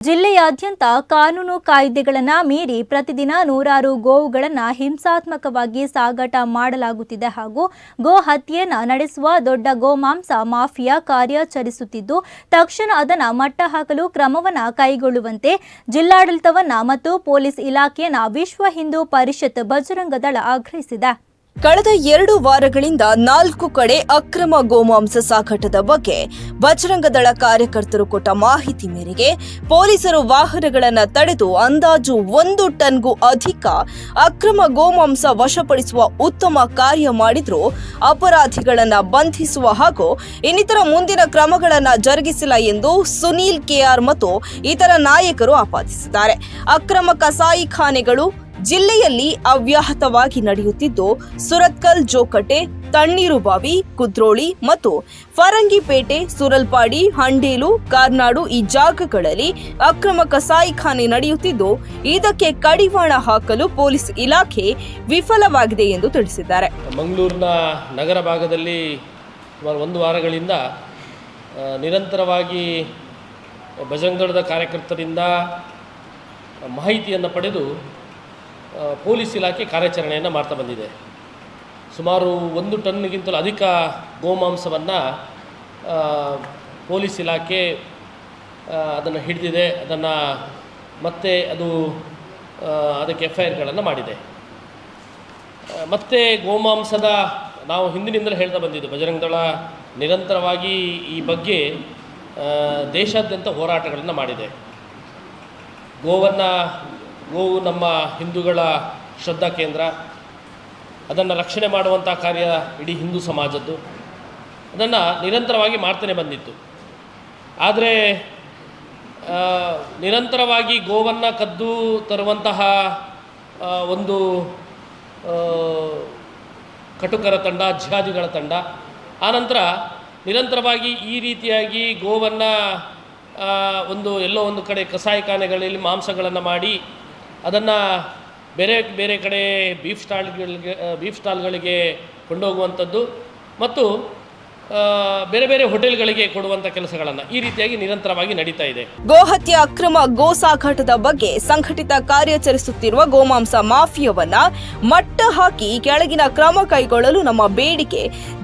ಜಿಲ್ಲೆಯಾದ್ಯಂತ ಕಾನೂನು ಕಾಯ್ದೆಗಳನ್ನು ಮೀರಿ ಪ್ರತಿದಿನ ನೂರಾರು ಗೋವುಗಳನ್ನು ಹಿಂಸಾತ್ಮಕವಾಗಿ ಸಾಗಾಟ ಮಾಡಲಾಗುತ್ತಿದೆ ಹಾಗೂ ಗೋ ಹತ್ಯೆಯನ್ನು ನಡೆಸುವ ದೊಡ್ಡ ಗೋಮಾಂಸ ಮಾಫಿಯಾ ಕಾರ್ಯಾಚರಿಸುತ್ತಿದ್ದು, ತಕ್ಷಣ ಅದನ್ನು ಮಟ್ಟ ಹಾಕಲು ಕ್ರಮವನ್ನು ಕೈಗೊಳ್ಳುವಂತೆ ಜಿಲ್ಲಾಡಳಿತವನ್ನು ಮತ್ತು ಪೊಲೀಸ್ ಇಲಾಖೆಯನ್ನು ವಿಶ್ವ ಹಿಂದೂ ಪರಿಷತ್ ಬಜರಂಗದಳ ಆಗ್ರಹಿಸಿದೆ. ಕಳೆದ ಎರಡು ವಾರಗಳಿಂದ ನಾಲ್ಕು ಕಡೆ ಅಕ್ರಮ ಗೋಮಾಂಸ ಸಾಗಾಟದ ಬಗ್ಗೆ ಬಜರಂಗದಳ ಕಾರ್ಯಕರ್ತರು ಕೊಟ್ಟ ಮಾಹಿತಿ ಮೇರೆಗೆ ಪೊಲೀಸರು ವಾಹನಗಳನ್ನು ತಡೆದು ಅಂದಾಜು ಒಂದು ಟನ್ಗೂ ಅಧಿಕ ಅಕ್ರಮ ಗೋಮಾಂಸ ವಶಪಡಿಸುವ ಉತ್ತಮ ಕಾರ್ಯ ಮಾಡಿದ್ರು. ಅಪರಾಧಿಗಳನ್ನು ಬಂಧಿಸುವ ಹಾಗೂ ಇನ್ನಿತರ ಮುಂದಿನ ಕ್ರಮಗಳನ್ನು ಜರುಗಿಸಿಲ್ಲ ಎಂದು ಸುನೀಲ್ ಕೆಆರ್ ಮತ್ತು ಇತರ ನಾಯಕರು ಆಪಾದಿಸಿದ್ದಾರೆ. ಅಕ್ರಮ ಕಸಾಯಿಖಾನೆಗಳು ಜಿಲ್ಲೆಯಲ್ಲಿ ಅವ್ಯಾಹತವಾಗಿ ನಡೆಯುತ್ತಿದ್ದು ಸುರತ್ಕಲ್ ಜೋಕಟೆ ತಣ್ಣೀರು ಬಾವಿ, ಕುದ್ರೋಳಿ ಮತ್ತು ಫರಂಗಿಪೇಟೆ, ಸುರಲ್ಪಾಡಿ, ಹಂಡೇಲು, ಕಾರ್ನಾಡು ಈ ಜಾಗಗಳಲ್ಲಿ ಅಕ್ರಮ ಕಸಾಯಿಖಾನೆ ನಡೆಯುತ್ತಿದ್ದು, ಇದಕ್ಕೆ ಕಡಿವಾಣ ಹಾಕಲು ಪೊಲೀಸ್ ಇಲಾಖೆ ವಿಫಲವಾಗಿದೆ ಎಂದು ತಿಳಿಸಿದ್ದಾರೆ. ಮಂಗಳೂರಿನ ನಗರ ಭಾಗದಲ್ಲಿ ಒಂದು ವಾರಗಳಿಂದ ನಿರಂತರವಾಗಿ ಭಜಂಗಡದ ಕಾರ್ಯಕರ್ತರಿಂದ ಮಾಹಿತಿಯನ್ನು ಪಡೆದು ಪೊಲೀಸ್ ಇಲಾಖೆ ಕಾರ್ಯಾಚರಣೆಯನ್ನು ಮಾಡ್ತಾ ಬಂದಿದೆ. ಸುಮಾರು ಒಂದು ಟನ್ಗಿಂತಲೂ ಅಧಿಕ ಗೋಮಾಂಸವನ್ನು ಪೊಲೀಸ್ ಇಲಾಖೆ ಅದನ್ನು ಹಿಡಿದಿದೆ. ಅದನ್ನು ಮತ್ತೆ ಅದು ಅದಕ್ಕೆ ಎಫ್ ಐ ಆರ್ಗಳನ್ನು ಮಾಡಿದೆ ಮತ್ತೆ ಗೋಮಾಂಸದ ನಾವು ಹಿಂದಿನಿಂದಲೂ ಹೇಳ್ತಾ ಬಂದಿದ್ದು ಬಜರಂಗದಳ ನಿರಂತರವಾಗಿ ಈ ಬಗ್ಗೆ ದೇಶಾದ್ಯಂತ ಹೋರಾಟಗಳನ್ನು ಮಾಡಿದೆ. ಗೋವನ್ನು ಗೋವು ನಮ್ಮ ಹಿಂದೂಗಳ ಶ್ರದ್ಧಾ ಕೇಂದ್ರ. ಅದನ್ನು ರಕ್ಷಣೆ ಮಾಡುವಂಥ ಕಾರ್ಯ ಇಡೀ ಹಿಂದೂ ಸಮಾಜದ್ದು. ಅದನ್ನು ನಿರಂತರವಾಗಿ ಮಾಡ್ತಾನೆ ಬಂದಿತ್ತು. ಆದರೆ ನಿರಂತರವಾಗಿ ಗೋವನ್ನು ಕದ್ದು ತರುವಂತಹ ಒಂದು ಕಟುಕರ ತಂಡ, ಜಿಹಾದಿಗಳ ತಂಡ ಆನಂತರ ನಿರಂತರವಾಗಿ ಈ ರೀತಿಯಾಗಿ ಗೋವನ್ನು ಒಂದು ಎಲ್ಲೋ ಒಂದು ಕಡೆ ಕಸಾಯಿಖಾನೆಗಳಲ್ಲಿ ಮಾಂಸಗಳನ್ನು ಮಾಡಿ ಅದನ್ನು ಬೇರೆ ಬೇರೆ ಕಡೆ ಬೀಫ್ ಸ್ಟಾಲ್ಗಳಿಗೆ ಬೀಫ್ ಸ್ಟಾಲ್ಗಳಿಗೆ ಕೊಂಡೋಗುವಂಥದ್ದು ಮತ್ತು ಬೇರೆ ಬೇರೆ ಹೋಟೆಲ್ಗಳಿಗೆ ಕೊಡುವಂತ ಕೆಲಸಗಳನ್ನು ಈ ರೀತಿಯಾಗಿ ನಿರಂತರವಾಗಿ ನಡೀತಾ ಇದೆ. ಗೋಹತ್ಯೆ ಅಕ್ರಮ ಗೋ ಸಾಗಾಟದ ಬಗ್ಗೆ ಸಂಘಟಿತ ಕಾರ್ಯಾಚರಿಸುತ್ತಿರುವ ಗೋಮಾಂಸ ಮಾಫಿಯವನ್ನ ಮಟ್ಟ ಹಾಕಿ ಕೆಳಗಿನ ಕ್ರಮ ಕೈಗೊಳ್ಳಲು ನಮ್ಮ ಬೇಡಿಕೆ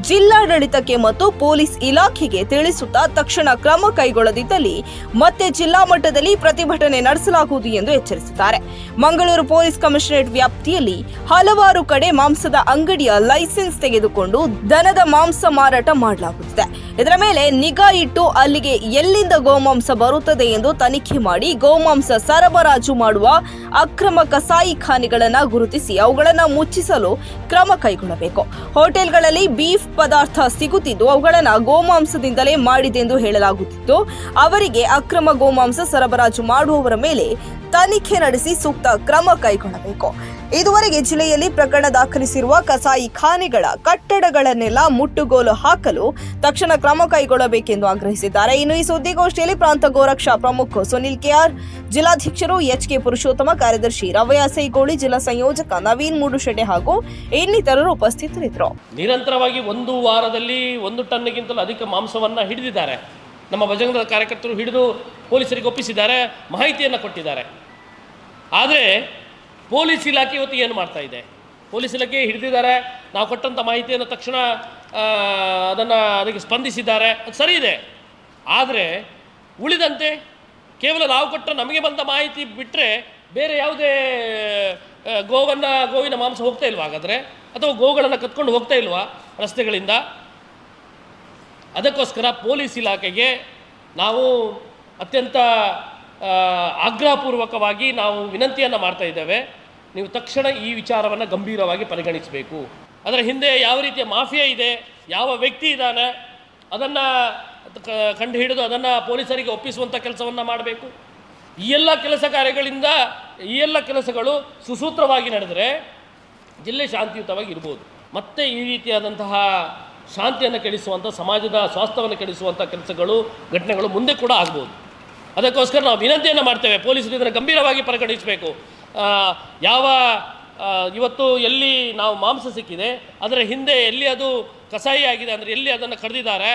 ಜಿಲ್ಲಾಡಳಿತಕ್ಕೆ ಮತ್ತು ಪೊಲೀಸ್ ಇಲಾಖೆಗೆ ತಿಳಿಸುತ್ತಾ ತಕ್ಷಣ ಕ್ರಮ ಕೈಗೊಳ್ಳದಿದ್ದಲ್ಲಿ ಮತ್ತೆ ಜಿಲ್ಲಾ ಮಟ್ಟದಲ್ಲಿ ಪ್ರತಿಭಟನೆ ನಡೆಸಲಾಗುವುದು ಎಂದು ಎಚ್ಚರಿಸಿದ್ದಾರೆ. ಮಂಗಳೂರು ಪೊಲೀಸ್ ಕಮಿಷನರೇಟ್ ವ್ಯಾಪ್ತಿಯಲ್ಲಿ ಹಲವಾರು ಕಡೆ ಮಾಂಸದ ಅಂಗಡಿಯ ಲೈಸೆನ್ಸ್ ತೆಗೆದುಕೊಂಡು ದನದ ಮಾಂಸ ಮಾರಾಟ ಮಾಡಲಾಗುತ್ತಿದೆ. ಇದರ ಮೇಲೆ ನಿಗಾ ಇಟ್ಟು ಅಲ್ಲಿಗೆ ಎಲ್ಲಿಂದ ಗೋಮಾಂಸ ಬರುತ್ತದೆ ಎಂದು ತನಿಖೆ ಮಾಡಿ ಗೋಮಾಂಸ ಸರಬರಾಜು ಮಾಡುವ ಅಕ್ರಮ ಕಸಾಯಿಖಾನೆಗಳನ್ನ ಗುರುತಿಸಿ ಅವುಗಳನ್ನು ಮುಚ್ಚಿಸಲು ಕ್ರಮ ಕೈಗೊಳ್ಳಬೇಕು. ಹೋಟೆಲ್ಗಳಲ್ಲಿ ಬೀಫ್ ಪದಾರ್ಥ ಸಿಗುತ್ತಿದ್ದು ಅವುಗಳನ್ನು ಗೋಮಾಂಸದಿಂದಲೇ ಮಾಡಿದೆ ಎಂದು ಹೇಳಲಾಗುತ್ತಿದ್ದು ಅವರಿಗೆ ಅಕ್ರಮ ಗೋಮಾಂಸ ಸರಬರಾಜು ಮಾಡುವವರ ಮೇಲೆ ತನಿಖೆ ನಡೆಸಿ ಸೂಕ್ತ ಕ್ರಮ ಕೈಗೊಳ್ಳಬೇಕು. ಇದುವರೆಗೆ ಜಿಲ್ಲೆಯಲ್ಲಿ ಪ್ರಕರಣ ದಾಖಲಿಸಿರುವ ಕಸಾಯಿ ಖಾನೆಗಳ ಕಟ್ಟಡಗಳನ್ನೆಲ್ಲ ಮುಟ್ಟುಗೋಲು ಹಾಕಲು ತಕ್ಷಣ ಕ್ರಮ ಕೈಗೊಳ್ಳಬೇಕೆಂದು ಆಗ್ರಹಿಸಿದ್ದಾರೆ. ಇನ್ನು ಈ ಸುದ್ದಿಗೋಷ್ಠಿಯಲ್ಲಿ ಪ್ರಾಂತ ಗೋರಕ್ಷಾ ಪ್ರಮುಖ ಸುನಿಲ್ ಕೆಆರ್, ಜಿಲ್ಲಾಧ್ಯಕ್ಷರು ಎಚ್ ಕೆ ಪುರುಷೋತ್ತಮ, ಕಾರ್ಯದರ್ಶಿ ರವಯ ಸೈಗೋಳಿ, ಜಿಲ್ಲಾ ಸಂಯೋಜಕ ನವೀನ್ ಮೂಡುಶೆಡ್ಡೆ ಹಾಗೂ ಇನ್ನಿತರರು ಉಪಸ್ಥಿತರಿದ್ದರು. ನಿರಂತರವಾಗಿ ಒಂದು ವಾರದಲ್ಲಿ ಒಂದು ಟನ್ಗಿಂತಲೂ ಅಧಿಕ ಮಾಂಸವನ್ನು ಹಿಡಿದಿದ್ದಾರೆ. ನಮ್ಮ ಬಜರಂಗದ ಕಾರ್ಯಕರ್ತರು ಹಿಡಿದು ಪೊಲೀಸರಿಗೆ ಒಪ್ಪಿಸಿದ್ದಾರೆ, ಮಾಹಿತಿಯನ್ನು ಕೊಟ್ಟಿದ್ದಾರೆ. ಆದರೆ ಪೊಲೀಸ್ ಇಲಾಖೆ ಇವತ್ತು ಏನು ಮಾಡ್ತಾ ಇದೆ? ಪೊಲೀಸ್ ಇಲಾಖೆ ಹಿಡಿದಿದ್ದಾರೆ, ನಾವು ಕೊಟ್ಟಂಥ ಮಾಹಿತಿಯನ್ನು ತಕ್ಷಣ ಅದನ್ನು ಅದಕ್ಕೆ ಸ್ಪಂದಿಸಿದ್ದಾರೆ, ಅದು ಸರಿ ಇದೆ. ಆದರೆ ಉಳಿದಂತೆ ಕೇವಲ ನಾವು ಕೊಟ್ಟ ನಮಗೆ ಬಂದ ಮಾಹಿತಿ ಬಿಟ್ಟರೆ ಬೇರೆ ಯಾವುದೇ ಗೋವನ್ನು, ಗೋವಿನ ಮಾಂಸ ಹೋಗ್ತಾ ಇಲ್ವಾ ಹಾಗಾದರೆ? ಅಥವಾ ಗೋಗಳನ್ನು ಕತ್ಕೊಂಡು ಹೋಗ್ತಾ ಇಲ್ವಾ ರಸ್ತೆಗಳಿಂದ? ಅದಕ್ಕೋಸ್ಕರ ಪೊಲೀಸ್ ಇಲಾಖೆಗೆ ನಾವು ಅತ್ಯಂತ ಆಗ್ರಹಪೂರ್ವಕವಾಗಿ ನಾವು ವಿನಂತಿಯನ್ನು ಮಾಡ್ತಾ ಇದ್ದೇವೆ. ನೀವು ತಕ್ಷಣ ಈ ವಿಚಾರವನ್ನು ಗಂಭೀರವಾಗಿ ಪರಿಗಣಿಸಬೇಕು. ಅದರ ಹಿಂದೆ ಯಾವ ರೀತಿಯ ಮಾಫಿಯಾ ಇದೆ, ಯಾವ ವ್ಯಕ್ತಿ ಇದ್ದಾನೆ, ಅದನ್ನು ಕಂಡು ಹಿಡಿದು ಅದನ್ನು ಪೊಲೀಸರಿಗೆ ಒಪ್ಪಿಸುವಂಥ ಕೆಲಸವನ್ನು ಮಾಡಬೇಕು. ಈ ಎಲ್ಲ ಕೆಲಸ ಕಾರ್ಯಗಳಿಂದ, ಈ ಎಲ್ಲ ಕೆಲಸಗಳು ಸುಸೂತ್ರವಾಗಿ ನಡೆದರೆ ಜಿಲ್ಲೆ ಶಾಂತಿಯುತವಾಗಿ ಇರ್ಬೋದು. ಮತ್ತೆ ಈ ರೀತಿಯಾದಂತಹ ಶಾಂತಿಯನ್ನು ಕೆಡಿಸುವಂಥ ಸಮಾಜದ ಸ್ವಾಸ್ಥ್ಯವನ್ನು ಕೆಡಿಸುವಂಥ ಕೆಲಸಗಳು, ಘಟನೆಗಳು ಮುಂದೆ ಕೂಡ ಆಗ್ಬೋದು. ಅದಕ್ಕೋಸ್ಕರ ನಾವು ವಿನಂತಿಯನ್ನು ಮಾಡ್ತೇವೆ. ಪೊಲೀಸರು ಇದನ್ನು ಗಂಭೀರವಾಗಿ ಪರಿಗಣಿಸಬೇಕು. ಯಾವ ಇವತ್ತು ಎಲ್ಲಿ ನಾವು ಮಾಂಸ ಸಿಕ್ಕಿದೆ, ಅದರ ಹಿಂದೆ ಎಲ್ಲಿ ಅದು ಕಸಾಯಿ ಆಗಿದೆ ಅಂದರೆ ಎಲ್ಲಿ ಅದನ್ನು ಕರೆದಿದ್ದಾರೆ